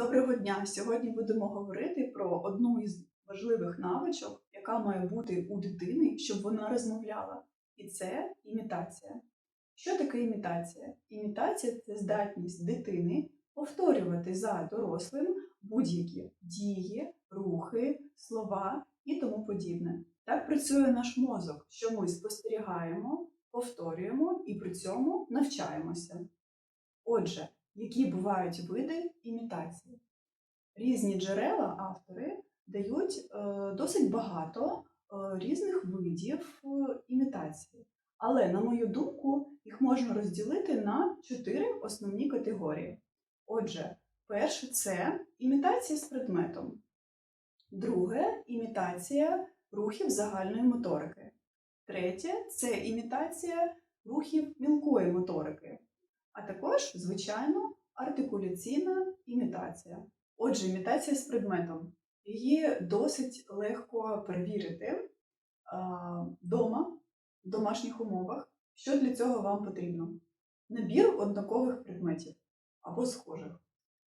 Доброго дня! Сьогодні будемо говорити про одну із важливих навичок, яка має бути у дитини, щоб вона розмовляла. І це імітація. Що таке імітація? Імітація це здатність дитини повторювати за дорослим будь-які дії, рухи, слова і тому подібне. Так працює наш мозок, що ми спостерігаємо, повторюємо і при цьому навчаємося. Отже, які бувають види імітації? Різні джерела автори дають е, досить багато е, різних видів е, імітації. Але, на мою думку, їх можна розділити на чотири основні категорії. Отже, перше це імітація з предметом. Друге імітація рухів загальної моторики. Третє це імітація рухів мілкої моторики. А також, звичайно, артикуляційна імітація. Отже, імітація з предметом. Її досить легко перевірити вдома, в домашніх умовах. Що для цього вам потрібно? Набір однакових предметів або схожих.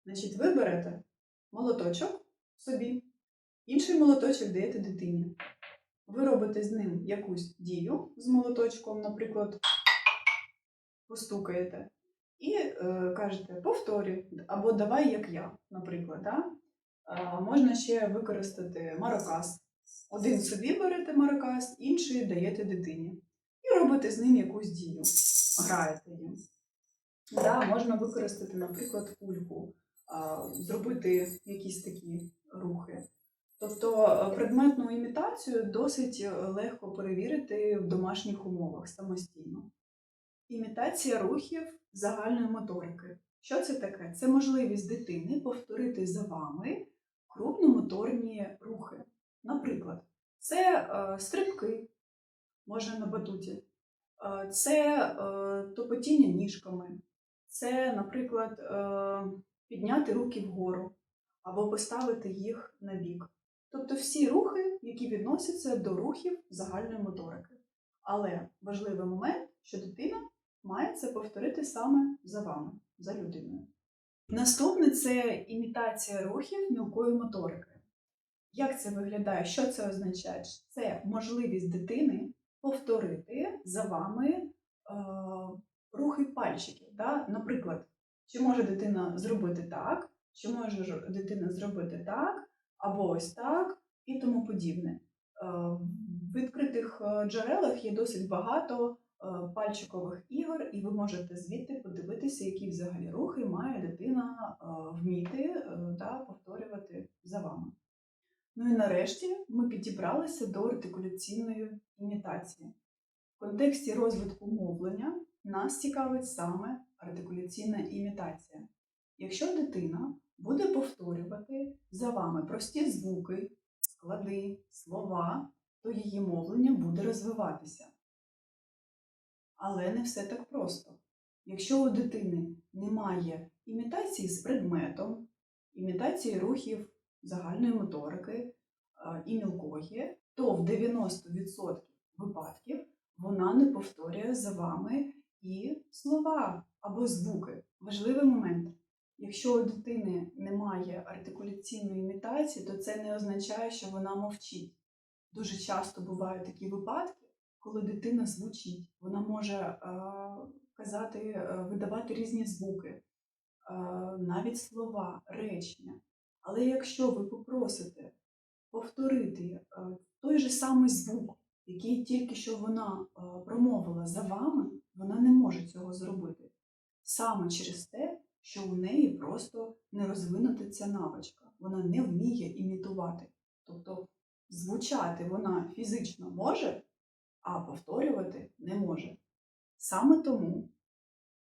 Значить, ви берете молоточок собі, інший молоточок даєте дитині. Ви робите з ним якусь дію з молоточком, наприклад, постукаєте, і е, кажете повторюй, або давай як я, наприклад. Да? Е, можна ще використати маракас. Один собі берете маракас, інший даєте дитині. І робите з ним якусь дію, граєте їм. Да, можна використати, наприклад, кульку, зробити якісь такі рухи. Тобто е, предметну імітацію досить е, легко перевірити в домашніх умовах самостійно. Імітація рухів загальної моторики. Що це таке? Це можливість дитини повторити за вами крупномоторні рухи. Наприклад, це е, стрибки, може на батуті, е, це е, топотіння ніжками, це, наприклад, е, підняти руки вгору або поставити їх на бік. Тобто всі рухи, які відносяться до рухів загальної моторики. Але важливий момент, що дитина має це повторити саме за вами, за людиною. Наступне це імітація рухів мілкої моторики. Як це виглядає? Що це означає? Це можливість дитини повторити за вами е, рухи пальчиків. Да? Наприклад, чи може дитина зробити так, чи може дитина зробити так, або ось так, і тому подібне. Е, в відкритих е, джерелах є досить багато пальчикових ігор, і ви можете звідти подивитися, які взагалі рухи має дитина е, вміти та е, повторювати за вами. Ну і нарешті ми підібралися до артикуляційної імітації. В контексті розвитку мовлення нас цікавить саме артикуляційна імітація. Якщо дитина буде повторювати за вами прості звуки, склади, слова, то її мовлення буде розвиватися. Але не все так просто. Якщо у дитини немає імітації з предметом, імітації рухів загальної моторики і мілкої, то в 90% випадків вона не повторює за вами і слова або звуки. Важливий момент. Якщо у дитини немає артикуляційної імітації, то це не означає, що вона мовчить. Дуже часто бувають такі випадки коли дитина звучить, вона може е, казати, е, видавати різні звуки, е, навіть слова, речення. Але якщо ви попросите повторити той же самий звук, який тільки що вона промовила за вами, вона не може цього зробити. Саме через те, що у неї просто не розвинута ця навичка, вона не вміє імітувати. Тобто звучати вона фізично може, а повторювати не може. Саме тому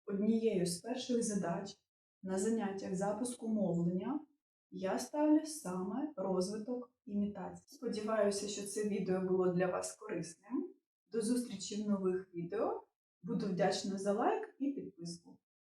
однією з перших задач на заняттях запуску мовлення я ставлю саме розвиток імітації. Сподіваюся, що це відео було для вас корисним. До зустрічі в нових відео. Буду вдячна за лайк.